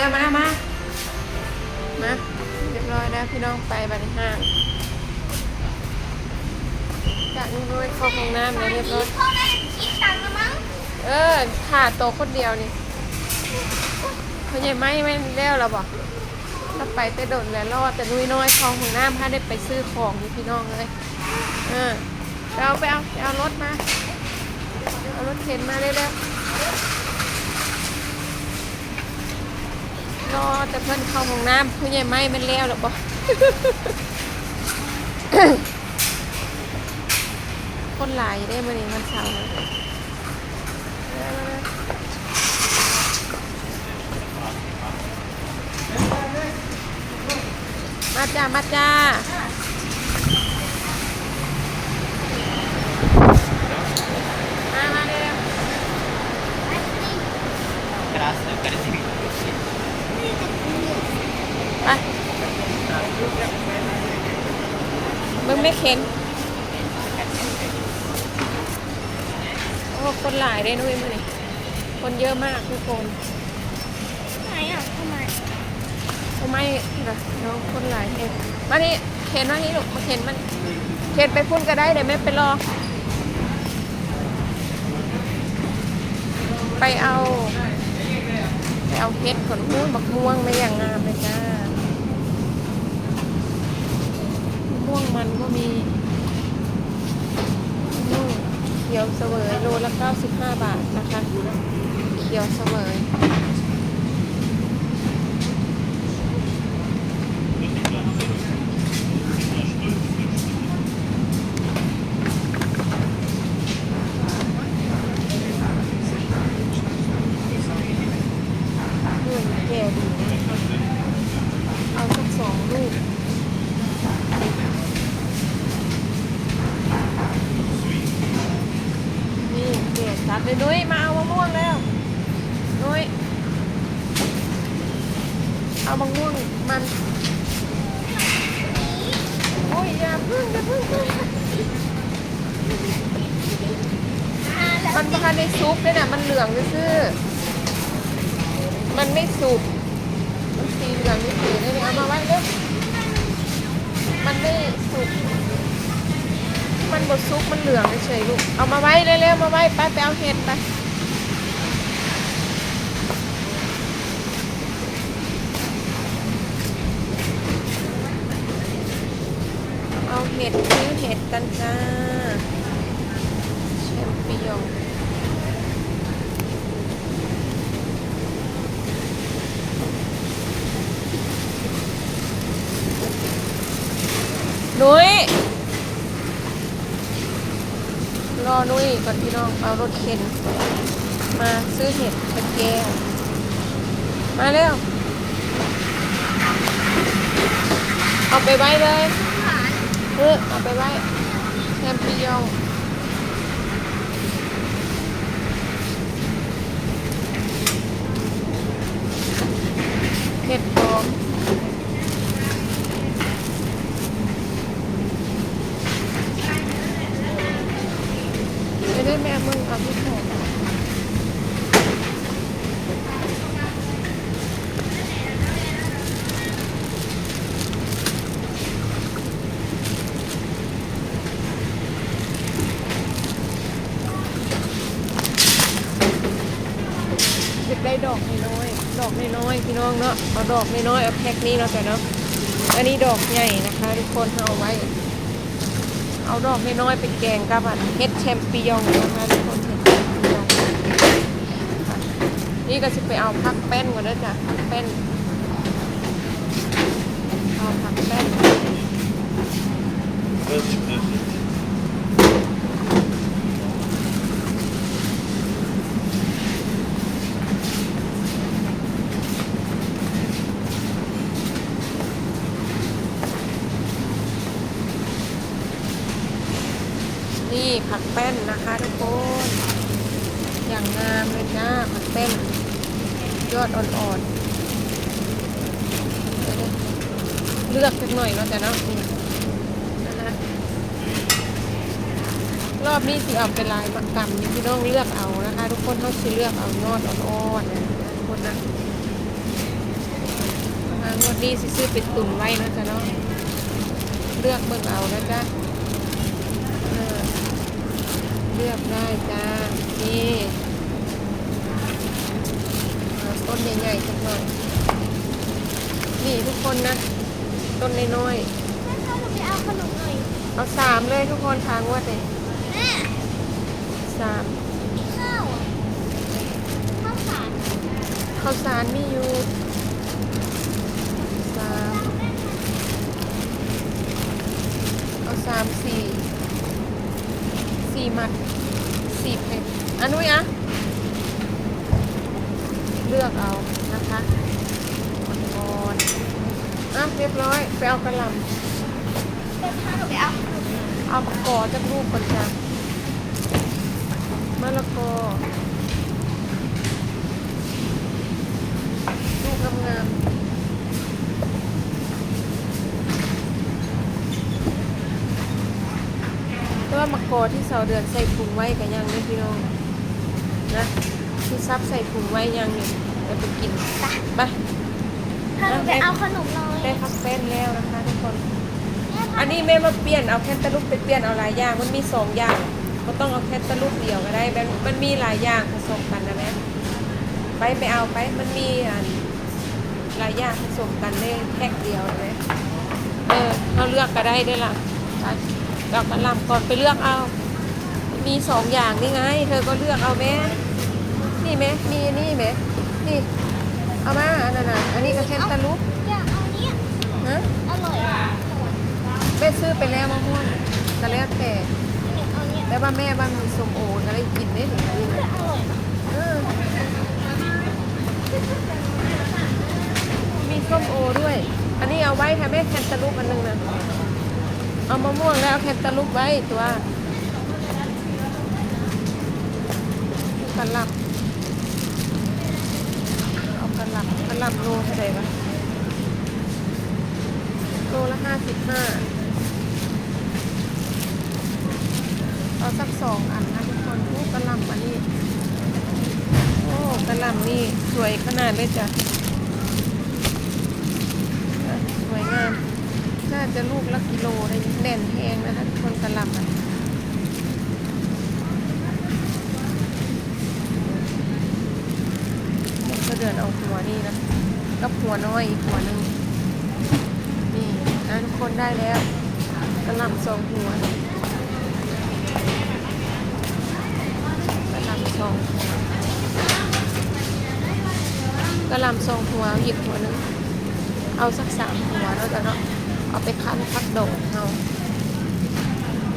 ร็วๆมามามาเรียบร้อยแล้วพี่น้องไปบันห้างจากนู้นด้วยเข้าห้องน้ำแล้วเรียบร้อยพ่อแม่คิดตังค์แล้วมั้งเออขาดโตวคนเดียวนี่เขาใหญ่ไหมไม่แล้วเราบอกถ้าไปแต่โดดแล้วรอดแต่นุ้ยน้อยเข้าห้องน้ำถ้าได้ไปซื้อของนี่พี่น้องเลยเออไปเอาไปเอาไปเอารถมา เอารถเข็นมาเร็วๆ รอแต่เพิ่นเข้าห้องน้ำผู้ใหญ่ไหมมันแล้วหรอบอกคนหลายได้มาเนี่มันเสาร์มาจ้า มาจ้า มึงไม่เข็นโอ้คนหลายได้นุ้ยมานี่คนเยอะมากทุกคนไหนอะทำไมทำไมล่ะน้องคนหลายเองมานี่เข็นมานี่ลูกมาเข็นมันเข็นไปพุ่นก็ได้เดี๋ยวแม่ไปรอ ไปเอา ไปเอาเพชรขนหูบักม่วงมาอย่างงามเลยจ้า มันก็มีมะม่วงเขียวเสวยโลละ 95 บาทนะคะ เขียวเสวยแก่ดีเอาสักสองลูก นี่เกดจัดเลยนุ้ยมาเอามะม่วงแล้วนุ้ยเอามะม่วงมันโอ้ยอย่าพึ่งอย่าพึ่ง มันไม่ทันได้ซุปเลยนะมันเหลืองซื่อมันไม่สุกมันสีเหลืองนี่สีเลยเอามาไว้เร็วมันไม่สุกมันบดซุกมันเหลืองเฉยลูกเอามาไว้เร็วๆมาไว้ไปไปเอาเห็ดไปเอาเห็ดซื้อเห็ดกันจ้าแชมปิญองนุ้ย รอ นุ้ยก่อนพี่น้องเอารถเข็น มาซื้อเห็ดเป็นแกงมาเร็ว เอาไปไว้เลยเออเอาไปไว้แฮมปิยองเห็ดหอมไม่ได้แม่มึงเอาที่หอมเก็บ ได้ดอกน้อยดอกน้อยพี่น้องเนาะเอาดอกน้อยเอาแพ็คนี้เนาะแต่เนาะอันนี้ดอกใหญ่นะคะ ทุกคนเอาไว้ เอาดอกน้อยเป็นแกงกับอันเฮ็ดแชมปิองนะคะทุกคนเฮ็ดแชมปิองนี่ก็จะไปเอาพักแป้นก่อนนะจ๊ะพักแป้นเอาผักแป้น นี่ผักแป้นนะ คะทุกคน อย่างงามเลยจ้าผักแป้นยอดอ่อนๆ เลือกสักหน่อยเนาะแต่เนาะนะคะรอบนี้สิเอาเป็นลายมักกำนี่พี่น้องเลือกเอานะคะ ทุกคนเขาสิเลือกเอายอดอ่อนๆนะทุกคนนะวันนี้ซื้อเป็นตุนไว้นะจ๊ะเนาะเลือกเบิ่งเอานะจ๊ะ เลือกได้จ้า นี่เอาต้นใหญ่ๆสักหน่อย นี่ทุกคนนะ ต้นน้อยแม่เขาไปเอาขนมหน่อยๆเอาสามเลยทุกคนทางว่าเลยแม่สามข้าวอะข้าวสารข้าวสารมีอยู่สามเอาสามสี่สี่มัดสี่เพชรอันนู้นอะเลือกเอานะคะอ่อนๆอะเรียบร้อย ไปเอากระหลำ แม่พาหนูไป เอาขนมเอามะกอจากลูกก่อนจ้ะมะละกอลูกงามๆแต่ว่ามะกอที่เสาเดือนใส่ถุงไว้กันยังนี่พี่น้องนะที่ซับใส่ถุงไว้ยังนี่จะไปกินไปพาหนูไปเอาขนมหน่อยได้พักเต้นแล้วนะคะทุกคนแม่พา อันนี้แม่มาเปลี่ยนเอาแคตตาลูปไปเปลี่ยนเอาหลายอย่าง มันมีสองอย่างก็ต้องเอาแคตตาลูปเดียวก็ได้มันมันมีหลายอย่างผสมกันนะแม่ไปไปเอาไปมันมีอันหลายอย่างผสมกันในแพ็คเดียวนะเออเราเลือกก็ได้ด้วยล่ะไปดอกกระหล่ำก่อนไปเลือกเอา มีสองอย่างนี่ไง เธอก็เลือกเอาแม่นี่ไหมมีอันนี่ไหมนี่เอามาอันนั้นน่ะอันนี้ก็แคตตาลูปอยากเอาเนี้ยฮะอร่อยอะ แม่ซื้อไปแล้วมะม่วงก็แล้วแต่อยากเอาเนี้ยแต่ว่าแม่บ้านมีส้มโอก็ได้กินได้หรือไงอร่อยเออมีส้มโอด้วย อันนี้เอาไว้ค่ะแม่แคนตาลูปอันหนึงนะเอามะม่วงแล้วแคนตาลูปไว้ตัวกระหลับเอากระหลับกระหลับโลเท่าไหร่วะโลละห้าสิบห้า เอาสักสองอันนะทุกคนโอ้กระลำอันนี้โอ้กระลำนี่สวยขนาดเลยจ้ะสวยงามน่าจะลูกละกิโลได้แน่นแห้งนะคะทุกคนกระลำอะก็เดือนเอาหัวนี่นะกับหัวน้อยอีกหัวหนึ่งนี่นะทุกคนได้แล้วกระลำสองหัว กระหลำสองหัวกระหลำซองหัวหยิบหัวหนึ่งเอาสักสามหัวแล้วจะเนาะเอาไปคั้นผักดองเอา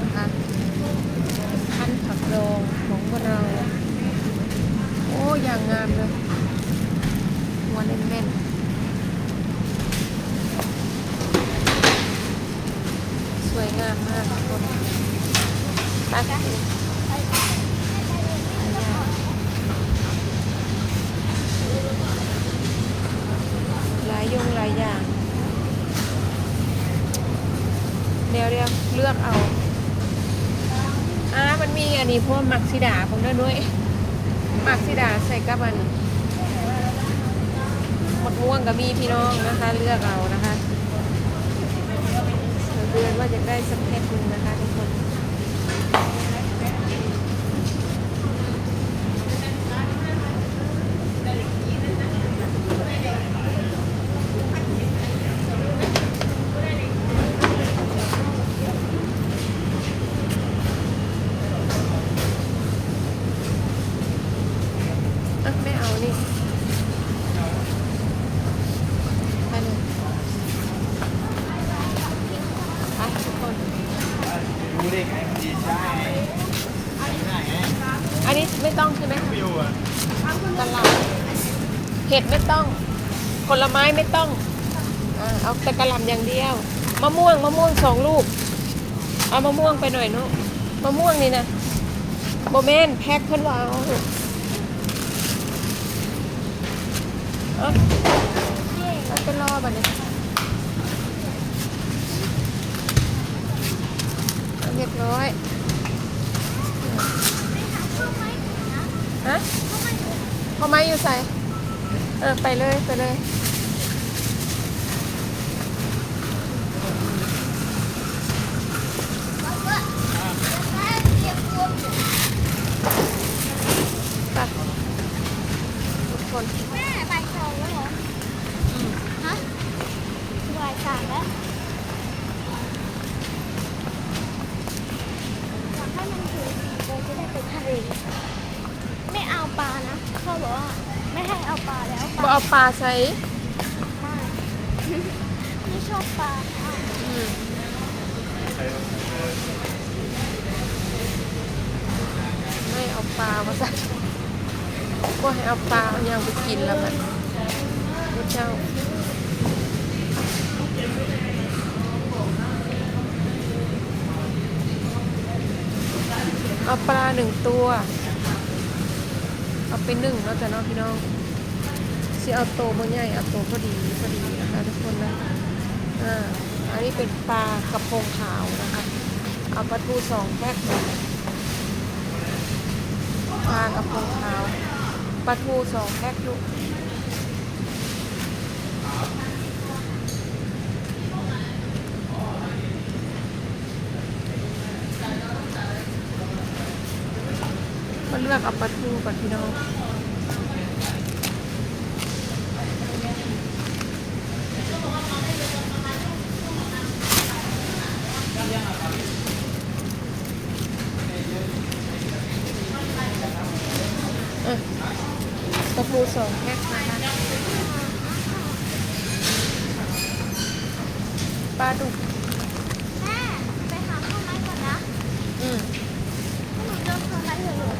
นะคะคั้นผักดองของพวกเรา โอ้อย่างงามเลยหัวแน่นๆสวยงามมากทุกคนตัดสิ หลายอยงหลายอย่างเดี๋ยวเดี๋ยวเลือกเอาอ่ามันมีอันนี้พวกมักซิดาผมด้วยด้วยมักซิดาใส่กับมันหมดม่วงกับมีพี่น้องนะคะ เลือกเอานะคะเดือนว่าจะได้สักเพ็คหนึงนะคะไม่เอานี่ไปเลยไปทุกคน รู้ได้ไงมันดีใช่ได้ไง อันนี้ไม่ต้องใช่ไหมคะวิวอะตลาดเห็ดไม่ต้อง ผลไม้ไม่ต้องอ่าเอาแต่กระหล่ำอย่างเดียว มะม่วงมะม่วงสองลูก เอามะม่วงไปหน่อยนุกมะม่วงนี่นะโบแมนแพ็คเพิ่นว่าเอาเอาเอาไปรอบัดนี้อาเรียบร้อย ข้าวไหมนะ ฮะ ข้าวไหม พอไม้อยู่ใส่ เอ อไปเลยไปเลยูเอาปลาใส่ไม่ชอบปลาไม่เอาปลามาใส่ก็ให้เอาปลาเอาอย่างไปกินแล้วมันพระเจ้าเอาปลาหนึ่งตัว เอาไปหนึ่งแล้วแต่น้องพี่น้อง สิเอาโตมาใหญ่เอาโตพอดีพอดีนะคะทุกคนนะอ่าอันนี้เป็นปลากระพงขาวนะคะ เอาปลาทูสองแพ็คปลากระพงขาวปลาทูสองแพ็คลูกก็เลือกเอาปลาทูก่อนพี่น้อง อะ ปูสองแพ็คนะคะปลาดุกแม่ไปหาข้าวไม้ก่อนนะอืมห้หนูเจอข้าวไม้เถอะลูก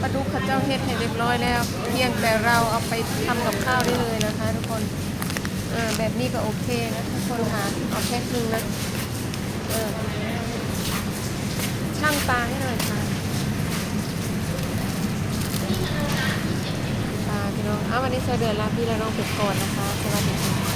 ปลาดุกเข้าเจ้าเฮ็ดให้เรียบร้อยแล้ว เพียงแต่เราเอาไปทำกับข้าวได้เลยนะคะทุกคนเออแบบนี้ก็โอเคนะทุกคนหาเอาแพ็คหนึงนะ เออช่างปลาให้หน่อยค่ะปลาพี่น้องเอาวันนี้ใช้เดือนลาพี่และน้องเป็ดก่อนนะคะสวัสดีค่ะ